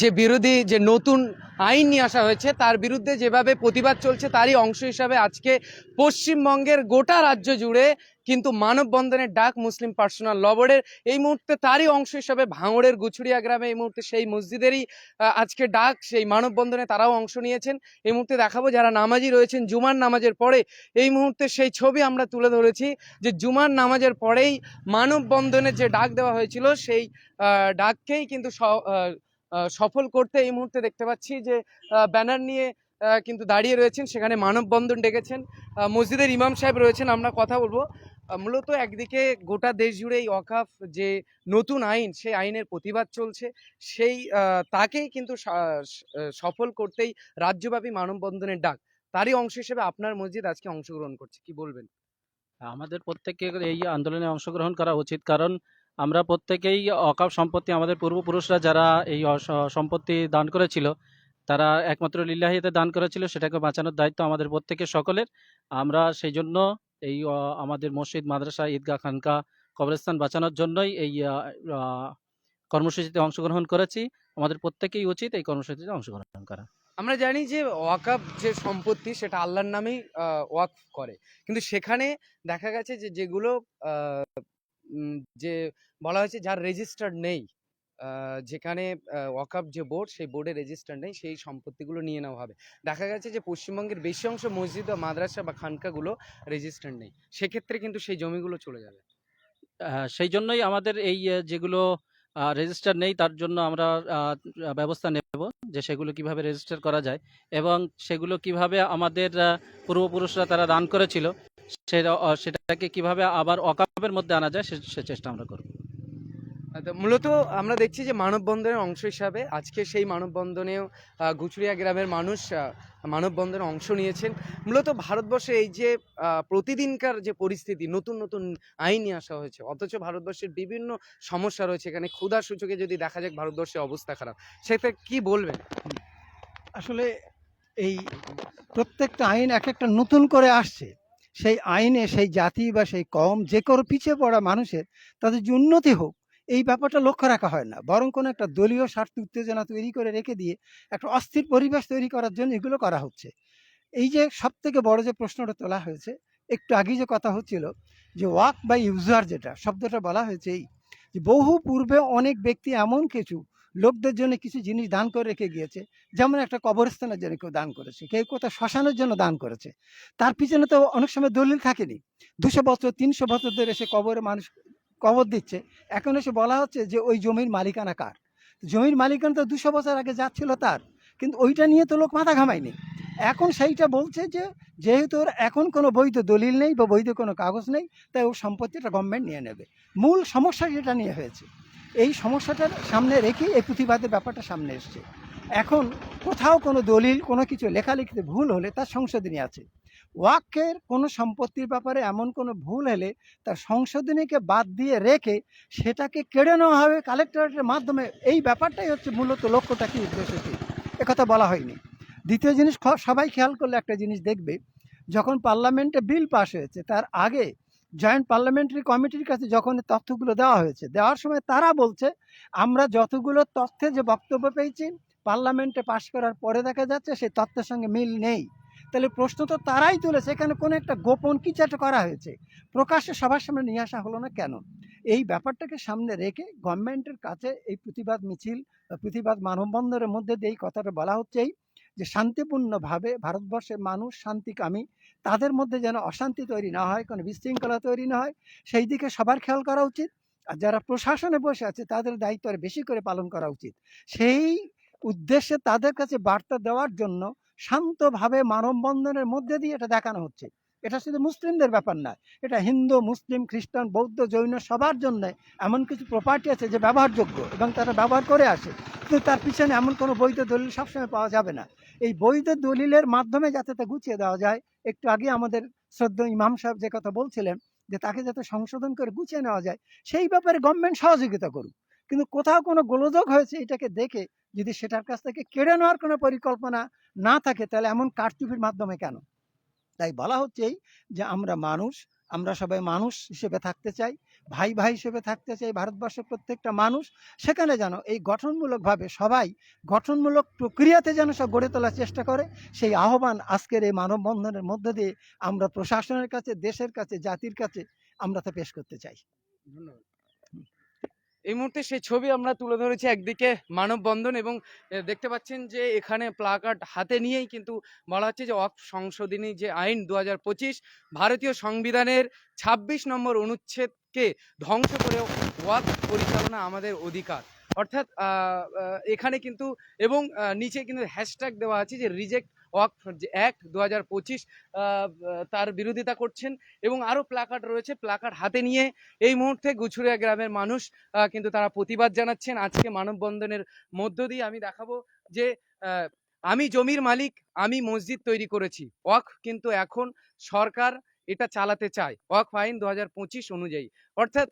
যে বিরোধী, যে নতুন আইন নিয়ে আসা হয়েছে, তার বিরুদ্ধে যেভাবে প্রতিবাদ চলছে, তারই অংশ হিসাবে আজকে পশ্চিমবঙ্গের গোটা রাজ্য জুড়ে কিন্তু মানববন্ধনের ডাক মুসলিম পার্সোনাল লবরের এই মুহূর্তে তারই অংশ হিসাবে ভাঙড়ের গুছুরিয়া গ্রামে এই মুহূর্তে সেই মসজিদেরই আজকে ডাক, সেই মানববন্ধনে তারাও অংশ নিয়েছেন। এই মুহূর্তে দেখাবো যারা নামাজি রয়েছেন, জুমার নামাজের পরে এই মুহূর্তে সেই ছবি আমরা তুলে ধরেছি যে জুমার নামাজের পরেই মানববন্ধনের যে ডাক দেওয়া হয়েছিল, সেই ডাককেই কিন্তু সফল করতে এই মুহূর্তে দেখতে পাচ্ছি যে ব্যানার নিয়ে কিন্তু দাঁড়িয়ে রয়েছেন। সেখানে মানববন্ধন ডেকেছেন। মসজিদের ইমাম সাহেব রয়েছেন। আমরা কথা বলব। মূলত একদিকে গোটা দেশ জুড়ে এই অকাফ যে নতুন আইন, সেই আইনের প্রতিবাদ চলছে। সেই তাকেই কিন্তু সফল করতেই রাজ্যব্যাপী মানববন্ধনের ডাক। তারই অংশ হিসেবে আপনার মসজিদ আজকে অংশগ্রহণ করছে। কি বলবেন? আমাদের প্রত্যেককে এই আন্দোলনে অংশগ্রহণ করা উচিত। কারণ আমরা প্রত্যেকেই অকাপ সম্পত্তি আমাদের পূর্বপুরুষরা যারা এই সম্পত্তি দান করেছিল, তারা একমাত্র লিল্লাহিতে দান করেছিল, সেটাকে বাঁচানোর দায়িত্ব আমাদের প্রত্যেকের সকলের। আমরা সেই জন্য এই আমাদের মসজিদ, মাদ্রাসা, ঈদগাহ, খানকা, কবরস্থান বাঁচানোর জন্যই এই কর্মসূচিতে অংশগ্রহণ করেছি। আমাদের প্রত্যেকেই উচিত এই কর্মসূচিতে অংশগ্রহণ করা। আমরা জানি যে ওয়াকাফ যে সম্পত্তি, সেটা আল্লাহর নামেই ওয়াক করে। কিন্তু সেখানে দেখা গেছে যে যেগুলো যে বলা হয়েছে যার রেজিস্টার নেই যেখানে ওয়াকাফ যে বোর্ড সেই বোর্ডে রেজিস্টার নেই, সেই সম্পত্তিগুলো নিয়ে নেওয়া হবে। দেখা গেছে যে পশ্চিমবঙ্গের বেশি অংশ মসজিদ বা মাদ্রাসা বা খানকাগুলো রেজিস্টার নেই। সেক্ষেত্রে কিন্তু সেই জমিগুলো চলে যাবে। সেই জন্যই আমাদের এই যেগুলো রেজিস্টার নেই, তার জন্য আমরা ব্যবস্থা নেব যে সেগুলো কীভাবে রেজিস্টার করা যায় এবং সেগুলো কীভাবে আমাদের পূর্বপুরুষরা তারা দান করেছিল। সেটা সেটাকে কীভাবে আবার অকাপের মধ্যে আনা যায় সে চেষ্টা আমরা করব। আহ, মূলত আমরা দেখছি যে মানববন্ধনের অংশ হিসাবে আজকে সেই মানববন্ধনেও গুচুরিয়া গ্রামের মানুষ মানববন্ধনে অংশ নিয়েছেন। মূলত ভারতবর্ষে এই যে প্রতিদিনকার যে পরিস্থিতি নতুন নতুন আইন নিয়ে আসা হয়েছে অথচ ভারতবর্ষের বিভিন্ন সমস্যা রয়েছে এখানে ক্ষুধা সূচকে যদি দেখা যাক ভারতবর্ষের অবস্থা খারাপ সেটা কি বলবেন? আসলে এই প্রত্যেকটা আইন এক একটা নতুন করে আসছে সেই আইনে, সেই জাতি বা সেই কম যে কোনো পিছিয়ে পড়া মানুষের তাদের যে উন্নতি হোক, এই ব্যাপারটা লক্ষ্য রাখা হয় না। বরং কোনো একটা দলীয় স্বার্থ উত্তেজনা তৈরি করে রেখে দিয়ে একটা অস্থির পরিবেশ তৈরি করার জন্য এগুলো করা হচ্ছে। এই যে সব থেকে বড় যে প্রশ্নটা তোলা হয়েছে, একটু আগে যে কথা হচ্ছিল যে ওয়াক বা ইউজার যেটা, শব্দটা বলা হয়েছে এই যে বহু পূর্বে অনেক ব্যক্তি এমন কিছু লোকদের জন্য কিছু জিনিস দান করে রেখে গিয়েছে। যেমন একটা কবরস্থানের জন্য কেউ দান করেছে, কেউ কোথাও শ্মশানের জন্য দান করেছে। তার পিছনে তো অনেক সময় দলিল থাকেনি। দুশো বছর, তিনশো বছর ধরে সে কবরে মানুষ কবর দিচ্ছে। এখন এসে বলা হচ্ছে যে ওই জমির মালিকানা কার? জমির মালিকানা তো দুশো বছর আগে যাচ্ছিল তার, কিন্তু ওইটা নিয়ে তো লোক মাথা ঘামায়নি। এখন সেইটা বলছে যে যেহেতু ওর এখন কোনো বৈধ দলিল নেই বা বৈধ কোনো কাগজ নেই, তাই ওর সম্পত্তিটা গভর্নমেন্ট নিয়ে নেবে। মূল সমস্যা যেটা নিয়ে হয়েছে এই সমস্যাটার সামনে রেখে এই প্রতিবাদের ব্যাপারটা সামনে এসছে। এখন কোথাও কোনো দলিল, কোনো কিছু লেখালেখিতে ভুল হলে তার সংশোধনী আছে। ওয়াক্যের কোনো সম্পত্তির ব্যাপারে এমন কোনো ভুল হলে তার সংশোধনীকে বাদ দিয়ে রেখে সেটাকে কেড়ে নেওয়া হবে কালেক্টরেটের মাধ্যমে। এই ব্যাপারটাই হচ্ছে মূলত লক্ষ্যটা কি উদ্দেশ্য কি? একথা বলা হয়নি। দ্বিতীয় জিনিস সবাই খেয়াল করলে একটা জিনিস দেখবে, যখন পার্লামেন্টে বিল পাস হয়েছে, তার আগে জয়েন্ট পার্লামেন্টারি কমিটির কাছে যখন তথ্যগুলো দেওয়া হয়েছে, দেওয়ার সময় তারা বলছে, আমরা যতগুলো তথ্যে যে বক্তব্য পেয়েছি পার্লামেন্টে পাশ করার পরে দেখা যাচ্ছে সেই তথ্যের সঙ্গে মিল নেই। তাহলে প্রশ্ন তো তারাই তুলেছে, এখানে কোনো একটা গোপন একটা করা হয়েছে? প্রকাশ্যে সবার সামনে নিয়ে আসা হলো না কেন? এই ব্যাপারটাকে সামনে রেখে গভর্নমেন্টের কাছে এই প্রতিবাদ মিছিল, প্রতিবাদ মানববন্ধনের মধ্যে দিয়ে এই কথাটা বলা হচ্ছে যে শান্তিপূর্ণভাবে ভারতবর্ষের মানুষ শান্তিকামী তাদের মধ্যে যেন অশান্তি তৈরি না হয়, কোনো বিশৃঙ্খলা তৈরি না হয়, সেই দিকে সবার খেয়াল করা উচিত। আর যারা প্রশাসনে বসে আছে, তাদের দায়িত্ব আর বেশি করে পালন করা উচিত। সেই উদ্দেশ্যে তাদের কাছে বার্তা দেওয়ার জন্য শান্তভাবে মানববন্ধনের মধ্যে দিয়ে এটা দেখানো হচ্ছে। এটা শুধু মুসলিমদের ব্যাপার নয়, এটা হিন্দু, মুসলিম, খ্রিস্টান, বৌদ্ধ, জৈন সবার জন্য এমন কিছু প্রপার্টি আছে যে ব্যবহারযোগ্য এবং তারা ব্যবহার করে আসে। কিন্তু তার পিছনে এমন কোনো বৈধ দলিল সবসময় পাওয়া যাবে না। এই বৈধ দলিলের মাধ্যমে যাতে তা গুছিয়ে দেওয়া যায়, একটু আগে আমাদের শ্রদ্ধা ইমাম সাহেব যে কথা বলছিলেন যে তাকে যাতে সংশোধন করে গুছিয়ে নেওয়া যায়, সেই ব্যাপারে গভর্নমেন্ট সহযোগিতা করুক। কিন্তু কোথাও কোনো গোলযোগ হয়েছে এটাকে দেখে যদি সেটার কাছ থেকে কেড়ে নেওয়ার কোনো পরিকল্পনা না থাকে, তাহলে এমন কারচুপির মাধ্যমে কেন? তাই বলা হচ্ছে এই যে আমরা মানুষ, আমরা সবাই মানুষ হিসেবে থাকতে চাই। ভাই ভাই হিসেবে থাকতে চাই ভারতবর্ষের প্রত্যেকটা মানুষ, সেখানে যেন এই গঠনমূলকভাবে সবাই গঠনমূলক প্রক্রিয়াতে যেন সব গড়ে তোলার চেষ্টা করে, সেই আহ্বান আজকের এই মানববন্ধনের মধ্য দিয়ে আমরা প্রশাসনের কাছে, দেশের কাছে, জাতির কাছে আমরা তা পেশ করতে চাই। ধন্যবাদ। এই মুহূর্তে সেই ছবি আমরা তুলে ধরেছি একদিকে মানববন্ধন এবং দেখতে পাচ্ছেন যে এখানে প্লাকার্ড হাতে নিয়েই কিন্তু বলা হচ্ছে যে অফ সংশোধনী যে আইন দু হাজার পঁচিশ, ভারতীয় সংবিধানের ২৬ নম্বর অনুচ্ছেদকে ধ্বংস করে ওয়াক পরিচালনা আমাদের অধিকার। অর্থাৎ এখানে কিন্তু এবং নিচে কিন্তু হ্যাশট্যাগ দেওয়া আছে যে রিজেক্ট ওয়াক অ্যাক্ট দু হাজার পঁচিশ তার বিরোধিতা করছেন এবং আরও প্লাকার্ড রয়েছে প্লাকার্ড হাতে নিয়ে এই মুহূর্তে গুছুরিয়া গ্রামের মানুষ কিন্তু তারা প্রতিবাদ জানাচ্ছেন। আজকে মানববন্ধনের মধ্য দিয়ে আমি দেখাবো যে আমি জমির মালিক, আমি মসজিদ তৈরি করেছি। ওয়াক কিন্তু এখন সরকার এটা চালাতে চায়। ওয়াক আইন দু অনুযায়ী। অর্থাৎ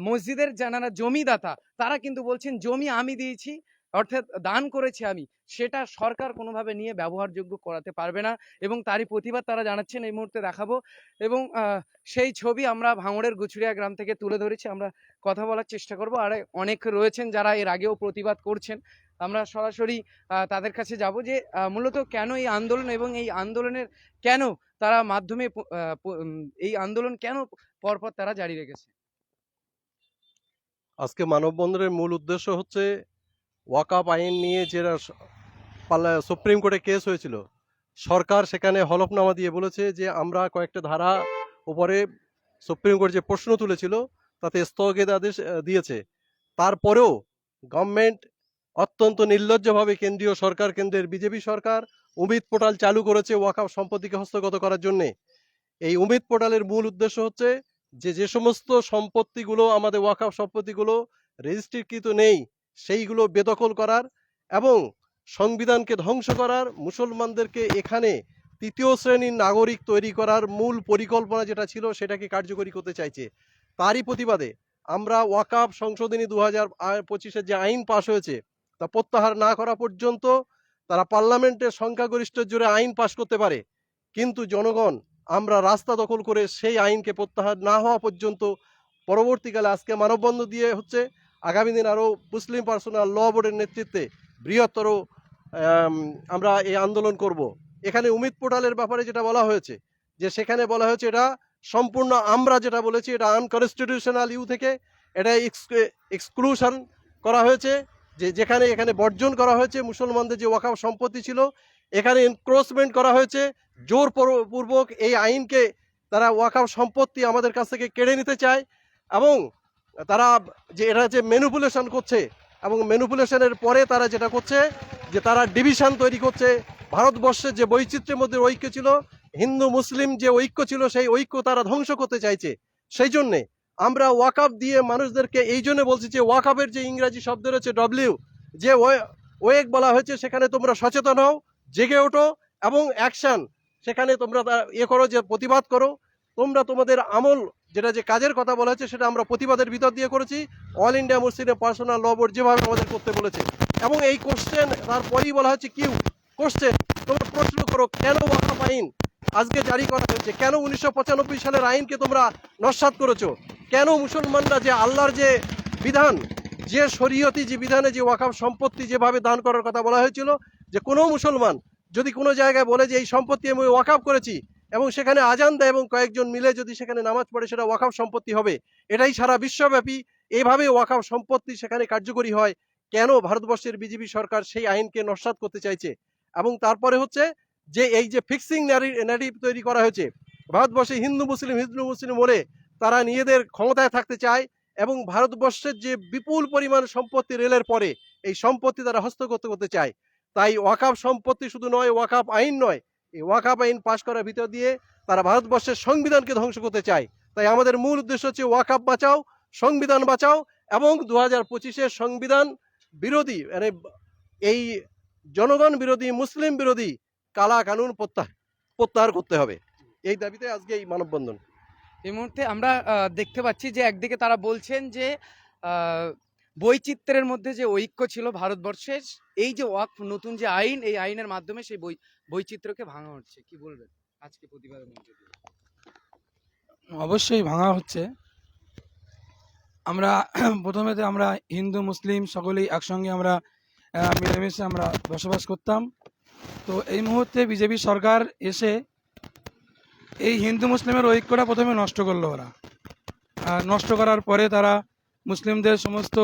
মসজিদের যারা জমিদাতা, তারা কিন্তু বলছেন, জমি আমি দিয়েছি, অর্থাৎ দান করেছি আমি। সেটা সরকার কোনোভাবে নিয়ে ব্যবহারযোগ্য করাতে পারবে না। এবং তারই প্রতিবাদ তারা জানাচ্ছেন, এই মুহূর্তে দেখাবো। এবং সেই ছবি আমরা ভাঙড়ের গুছুরিয়া গ্রাম থেকে তুলে ধরেছি। আমরা কথা বলার চেষ্টা করব। আর অনেক রয়েছেন যারা এর আগেও প্রতিবাদ করছেন। আমরা সরাসরি তাদের কাছে যাব যে মূলত কেন এই আন্দোলন এবং এই আন্দোলনের কেন তারা মাধ্যমে এই আন্দোলন কেন পরপর তারা জারি রেখেছে? আজকে মানববন্ধনের মূল উদ্দেশ্য হচ্ছে ওয়াকাপ আইন নিয়ে যেটা সুপ্রিম কোর্টে কেস হয়েছিল, সরকার সেখানে হলফনামা দিয়ে বলেছে যে, আমরা কয়েকটা ধারা উপরে সুপ্রিম কোর্ট যে প্রশ্ন তুলেছিল, তাতে স্থগিতাদেশ দিয়েছে। তারপরেও গভর্নমেন্ট অত্যন্ত নির্লজ্জভাবে কেন্দ্রীয় সরকার, কেন্দ্রের বিজেপি সরকার উমিদ পোর্টাল চালু করেছে ওয়াকাপ সম্পত্তিকে হস্তগত করার জন্যে। এই উমিদ পোর্টালের মূল উদ্দেশ্য হচ্ছে যে যে সমস্ত সম্পত্তিগুলো, আমাদের ওয়াকাফ সম্পত্তিগুলো রেজিস্ট্রিকৃত নেই, সেইগুলো বেদখল করার এবং সংবিধানকে ধ্বংস করার মুসলমানদেরকে এখানে তৃতীয় শ্রেণির নাগরিক তৈরি করার মূল পরিকল্পনা যেটা ছিল সেটাকে কার্যকরী করতে চাইছে। তারই প্রতিবাদে আমরা ওয়াকাফ সংশোধনী দু হাজার পঁচিশের যে আইন পাশ হয়েছে তা প্রত্যাহার না করা পর্যন্ত তারা পার্লামেন্টের সংখ্যাগরিষ্ঠ জুড়ে আইন পাশ করতে পারে। কিন্তু জনগণ, আমরা রাস্তা দখল করে সেই আইনকে প্রত্যাহার না হওয়া পর্যন্ত পরবর্তীকালে আজকে মানববন্ধ দিয়ে হচ্ছে আগামী দিন আরও মুসলিম পার্সোনাল ল বোর্ডের নেতৃত্বে বৃহত্তর আমরা এই আন্দোলন করব। এখানে উমিদ পোর্টালের ব্যাপারে যেটা বলা হয়েছে, যে সেখানে বলা হয়েছে এটা সম্পূর্ণ আমরা যেটা বলেছি, এটা আনকনস্টিটিউশনাল ইউ থেকে এটা এক্সক্লুশন করা হয়েছে। যে যেখানে এখানে বর্জন করা হয়েছে, মুসলমানদের যে ওয়াকাফ সম্পত্তি ছিল, এখানে এনক্রোচমেন্ট করা হয়েছে। জোর পর- পূর্বক এই আইনকে তারা ওয়াকাফ সম্পত্তি আমাদের কাছ থেকে কেড়ে নিতে চায় এবং তারা যে এটা যে ম্যানুপুলেশন করছে এবং ম্যানুপুলেশনের পরে তারা যেটা করছে, যে তারা ডিভিশন তৈরি করছে। ভারতবর্ষের যে বৈচিত্র্যের মধ্যে ঐক্য ছিল, হিন্দু, মুসলিম যে ঐক্য ছিল, সেই ঐক্য তারা ধ্বংস করতে চাইছে। সেই জন্যে আমরা ওয়াকাপ দিয়ে মানুষদেরকে এই জন্য বলছি যে ওয়াকাপের যে ইংরাজি শব্দ রয়েছে ডব্লিউ যে ওয়েক বলা হয়েছে, সেখানে তোমরা সচেতন হও, জেগে ওঠো এবং অ্যাকশন, সেখানে তোমরা তা ইয়ে করো যে প্রতিবাদ করো। তোমরা তোমাদের আমল, যেটা যে কাজের কথা বলা হয়েছে, সেটা আমরা প্রতিবাদের ভিতর দিয়ে করেছি। All India Muslim personal law board যেভাবে আমাদের করতে বলেছে। এবং এই কোশ্চেন তারপরেই বলা হচ্ছে কিউ কোশ্চেন তোমরা প্রশ্ন করো, কেন ওয়াকাফ আইন? আজকে জারি করা হয়েছে, কেন উনিশশো পঁচানব্বই সালের আইনকে তোমরা নস্বাত করেছ? কেন মুসলমানরা যে আল্লাহর যে বিধান, যে শরীয়তি যে বিধানে যে ওয়াকাফ সম্পত্তি যেভাবে দান করার কথা বলা হয়েছিল, যে কোনো মুসলমান যদি কোনো জায়গায় বলে যে এই সম্পত্তি আমি ওয়াকাফ করেছি এবং সেখানে আজান দেয় এবং কয়েকজন মিলে যদি সেখানে নামাজ পড়ে সেটা ওয়াকাফ সম্পত্তি হবে, এটাই সারা বিশ্বব্যাপী এভাবে ওয়াকাফ সম্পত্তি সেখানে কার্যকরী হয়, কেন ভারতবর্ষের বিজেপি সরকার সেই আইনকে নস্বাত করতে চাইছে? এবং তারপরে হচ্ছে যে এই যে ফিক্সিং ন্যারেটিভ তৈরি করা হয়েছে, ভারতবর্ষে হিন্দু, মুসলিম হিন্দু, মুসলিম বলে তারা নিজেদের ক্ষমতায় থাকতে চায় এবং ভারতবর্ষের যে বিপুল পরিমাণ সম্পত্তি রেলের পরে এই সম্পত্তি তারা হস্তগত করতে চায়। তাই ওয়াকাফ সম্পত্তি শুধু নয় ওয়াকাফ আইন নয়, এই ওয়াকাফ আইন পাশ করার ভিতর দিয়ে তারা ভারতবর্ষের সংবিধানকে ধ্বংস করতে চায়। তাই আমাদের মূল উদ্দেশ্য হচ্ছে ওয়াকাফ বাঁচাও, সংবিধান বাঁচাও এবং দু হাজার পঁচিশের সংবিধান বিরোধী মানে এই জনগণ বিরোধী, মুসলিম বিরোধী কালা কানুন প্রত্যাহার প্রত্যাহার করতে হবে। এই দাবিতে আজকে এই মানববন্ধন। এই মুহূর্তে আমরা দেখতে পাচ্ছি যে একদিকে তারা বলছেন যে বৈচিত্র্যের মধ্যে যে ঐক্য ছিল ভারতবর্ষের, এই যে ওয়াক, নতুন যে আইন, এই আইনের মাধ্যমে সেই বৈচিত্র্যকে ভাঙা হচ্ছে। কি বলবেন আজকে প্রতিবাদের মধ্যে? অবশ্যই ভাঙা হচ্ছে। আমরা প্রথমেতে আমরা হিন্দু, মুসলিম সকলেই একসঙ্গে আমরা মিলেমিশে আমরা বসবাস করতাম। তো এই মুহূর্তে বিজেপি সরকার এসে এই হিন্দু মুসলিমের ঐক্যটা প্রথমে নষ্ট করল ওরা। আর নষ্ট করার পরে তারা মুসলিমদের সমস্ত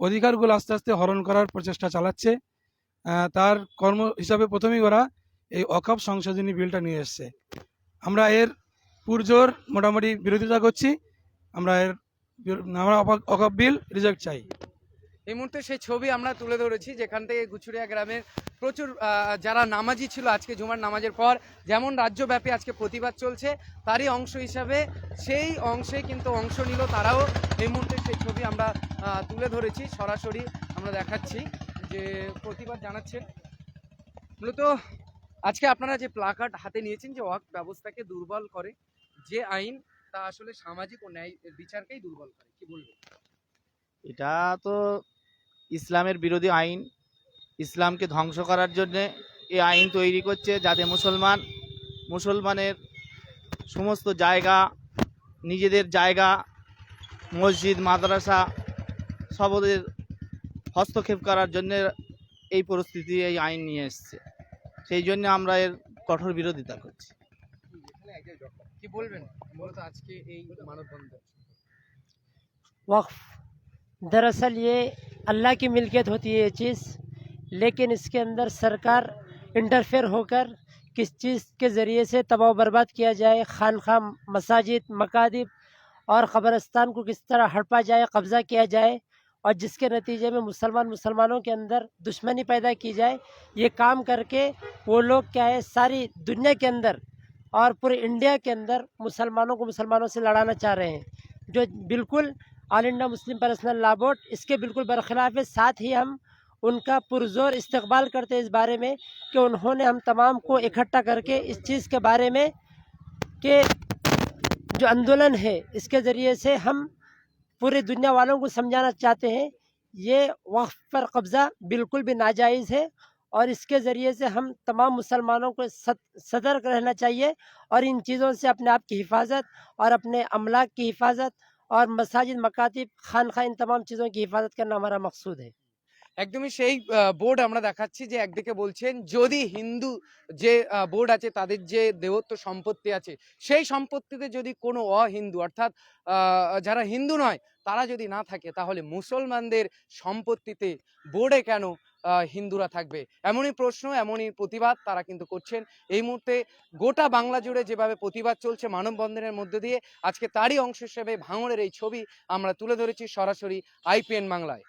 অধিকারগুলো আস্তে আস্তে হরণ করার প্রচেষ্টা চালাচ্ছে। তার কর্ম হিসাবে প্রথমেই ওরা এই অকাপ সংশোধনী বিলটা নিয়ে এসছে। আমরা এর পুরজোর মোটামুটি বিরোধিতা করছি। আমরা এর আমরা অকাপ বিল রিজেক্ট চাই। এই মুহূর্তে সেই ছবি আমরা তুলে ধরেছি, যেখান থেকে গুছুরিয়া গ্রামের প্রচুর যারা নামাজি ছিল আজকে জুমার নামাজের পর, যেমন রাজ্যব্যাপী আজকে প্রতিবাদ চলছে, তারই অংশ হিসাবে সেই অংশে কিন্তু অংশ নিল তারাও। এই মুহূর্তে সেই ছবি আমরা তুলে ধরেছি, সরাসরি আমরা দেখাচ্ছি যে প্রতিবাদ জানাচ্ছেন। মূলত আজকে আপনারা যে প্লাকার্ড হাতে নিয়েছেন যে ওয়াক ব্যবস্থাকে দুর্বল করে, যে আইন তা আসলে সামাজিক ও ন্যায় বিচারকেই দুর্বল করে, কি বলবেন? এটা তো ইসলামের বিরোধী আইন ইসলামকে ধ্বংস করার জন্যে এই আইন তৈরি করছে যাতে মুসলমান মুসলমানের সমস্ত জায়গা নিজেদের জায়গা মসজিদ মাদ্রাসা সব ওদের হস্তক্ষেপ করার জন্যে এই পরিস্থিতি এই আইন নিয়ে এসছে সেই জন্য আমরা এর কঠোর বিরোধিতা করছি কি বলবেন মূলত আজকে এই মানববন্ধন वक्फ दरअसल ये اللہ کی ملکیت ہوتی ہے یہ چیز، لیکن اس کے اندر سرکار انٹرفیئر ہو کر کس چیز کے ذریعے سے تباہ و برباد کیا جائے خانخواہ مساجد مکادب اور قبرستان کو کس طرح ہڑپا جائے، قبضہ کیا جائے اور جس کے نتیجے میں مسلمان مسلمانوں کے اندر دشمنی پیدا کی جائے، یہ کام کر کے وہ لوگ کیا ہے، ساری دنیا کے اندر اور پورے انڈیا کے اندر مسلمانوں کو مسلمانوں سے لڑانا چاہ رہے ہیں، جو بالکل آل انڈیا مسلم پرسنل لا بورڈ، اس کے بالکل برخلاف ہے۔ ساتھ ہی ہم ان کا پرزور استقبال کرتے اس بارے میں کہ انہوں نے ہم تمام کو اکٹھا کر کے اس چیز کے بارے میں کہ جو اندولن ہے، اس کے ذریعے سے ہم پورے دنیا والوں کو سمجھانا چاہتے ہیں۔ یہ وقف پر قبضہ بالکل بھی ناجائز ہے اور اس کے ذریعے سے ہم تمام مسلمانوں کو صدر رہنا چاہیے اور ان چیزوں سے اپنے آپ کی حفاظت اور اپنے املاک کی حفاظت और मसाजिद मकातिब खानखा इन तमाम चीज़ों की हिफाजत करना हमारा मकसूद है একদমই সেই বোর্ড আমরা দেখাচ্ছি যে একদিকে বলছেন যদি হিন্দু যে বোর্ড আছে তাদের যে দেহত্ব সম্পত্তি আছে সেই সম্পত্তিতে যদি কোনো অহিন্দু অর্থাৎ আহ, যারা হিন্দু নয় তারা যদি না থাকে তাহলে মুসলমানদের সম্পত্তিতে বোর্ডে কেন আহ, হিন্দুরা থাকবে। এমনই প্রশ্ন, এমনই প্রতিবাদ তারা কিন্তু করছেন। এই মুহূর্তে গোটা বাংলা জুড়ে যেভাবে প্রতিবাদ চলছে মানববন্ধনের মধ্যে দিয়ে, আজকে তারই অংশ হিসেবে ভাঙড়ের এই ছবি আমরা তুলে ধরেছি সরাসরি আইপিএন বাংলায়।